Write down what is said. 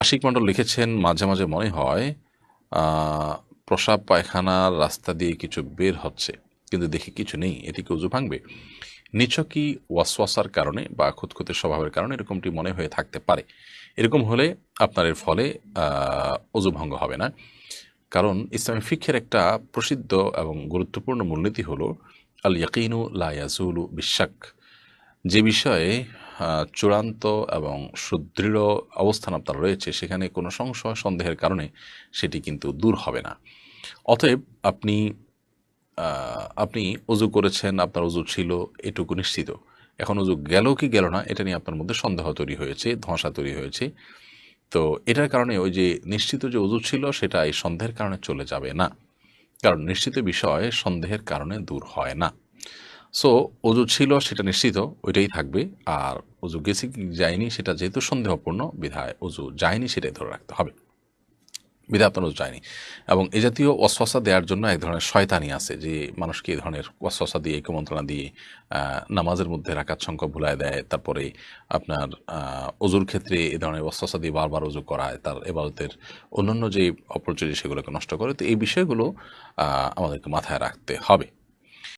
আশিক মণ্ডল লিখেছেন, মাঝে মাঝে মনে হয় প্রসাব পায়খানার রাস্তা দিয়ে কিছু বের হচ্ছে, কিন্তু দেখি কিছু নেই এটি কি উজু ভাঙবে? নিছকই ওয়াসওয়াসার কারণে বা খুঁতখুঁতে স্বভাবের কারণে এরকমটি মনে হয়ে থাকতে পারে। এরকম হলে আপনার এর ফলে অজু ভঙ্গ হবে না। কারণ ইসলামী ফিক্ষের একটা প্রসিদ্ধ এবং গুরুত্বপূর্ণ মূলনীতি হলো আল ইয়াকিনু লা ইয়াজুলু বিশ্বাক যে বিষয়ে চূড়ান্ত এবং সুদৃঢ় অবস্থান আপনার রয়েছে, সেখানে কোনো সংশয়, সন্দেহের কারণে সেটি কিন্তু দূর হবে না। অতএব আপনি আপনি অজু করেছেন, আপনার অজু ছিল, এটুকু নিশ্চিত। এখন অজু গেল কি গেল না, এটা নিয়ে আপনার মধ্যে সন্দেহ তৈরি হয়েছে, ধোঁয়াশা তৈরি হয়েছে। তো এটার কারণে ওই যে নিশ্চিত যে অজু ছিল, সেটা এই সন্দেহের কারণে চলে যাবে না। কারণ নিশ্চিত বিষয় সন্দেহের কারণে দূর হয় না। সো অজু ছিল, সেটা নিশ্চিত, ওইটাই থাকবে। আর অজু গেছে কি যায়নি, সেটা যেহেতু সন্দেহপূর্ণ, বিধায় অজু যায়নি, সেটাই ধরে রাখতে হবে। বিধায় আপনার অজু যায়নি। এবং এ জাতীয় অশ্বাসা দেওয়ার জন্য এক ধরনের শয়তানি আছে, যে মানুষকে এই ধরনের অশ্বাসা দিয়ে, কুমন্ত্রণা দিয়ে নামাজের মধ্যে রাখার সংখ্যা ভুলায় দেয়, তারপরে আপনার অজুর ক্ষেত্রে এ ধরনের অশ্বাসা দিয়ে বারবার অজু করায়, তার এবারতের অন্যান্য যে অপরচুনিটি সেগুলোকে নষ্ট করে। তো এই বিষয়গুলো আমাদেরকে মাথায় রাখতে হবে।